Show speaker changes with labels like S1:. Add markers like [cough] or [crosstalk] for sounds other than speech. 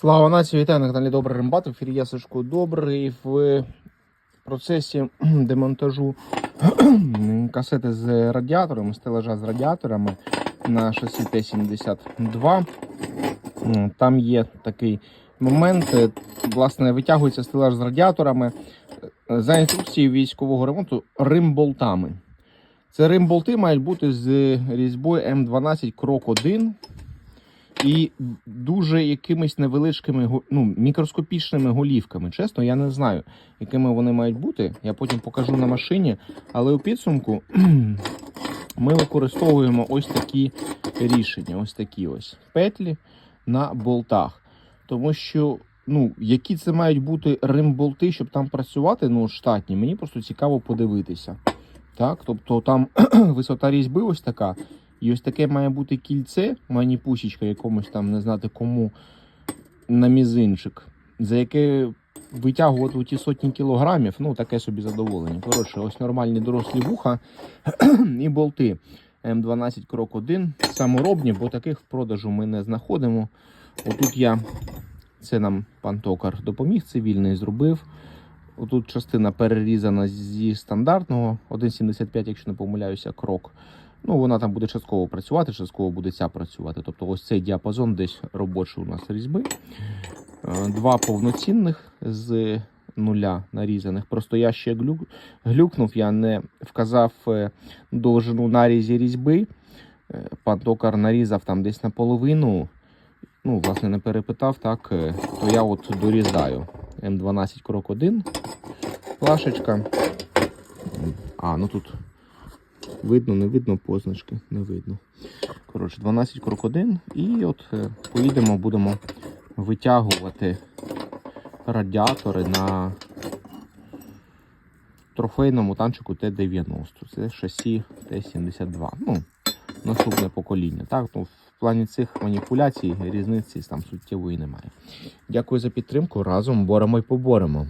S1: Слава нації, вітаю на каналі Добрий Рембат. В ефірі я Добрий. В процесі демонтажу касети з радіаторами, стелажа з радіаторами на шасі Т-72. Там є такий момент. е, Власне, витягується стелаж з радіаторами е, за інструкцією військового ремонту римболтами. Це римболти мають бути з різьбою М12 крок 1 і дуже якимись невеличкими ну, мікроскопічними голівками. Чесно, я не знаю, якими вони мають бути. Я потім покажу на машині. Але у підсумку [clears throat] ми використовуємо ось такі рішення, ось такі ось петлі на болтах. Тому що, ну, які це мають бути римболти, щоб там працювати, ну, штатні, мені просто цікаво подивитися. Так, тобто там [clears throat] висота різьби ось така. І ось таке має бути кільце, маніпусічка якомусь там, не знати кому на мізинчик, за яке витягувати ті сотні кілограмів, ну таке собі задоволення. Коротше, ось нормальні дорослі вуха [clears throat] і болти М12 крок 1, саморобні, бо таких в продажу ми не знаходимо. Отут я, це нам пан токар допоміг цивільний, зробив. Отут частина перерізана зі стандартного 1,75, якщо не помиляюся, крок. Ну, вона там буде частково працювати, частково буде ця працювати. Тобто ось цей діапазон десь робочий у нас різьби. Е, Два повноцінних з нуля нарізаних. Просто я ще глюк... глюкнув, я не вказав е, довжину нарізі різьби. Е, Пан токар нарізав там десь наполовину. Ну, власне, не перепитав, так, то я от дорізаю. М12 крок 1. Плашечка. А, ну тут Видно, не видно позначки, не видно. Коротше, 12 крок 1. І от е, поїдемо, будемо витягувати радіатори на трофейному танчику Т-90. Це шасі Т-72. Ну, наступне покоління. Так, ну, в плані цих маніпуляцій різниці там суттєвої немає. Дякую за підтримку. Разом боремо і поборемо.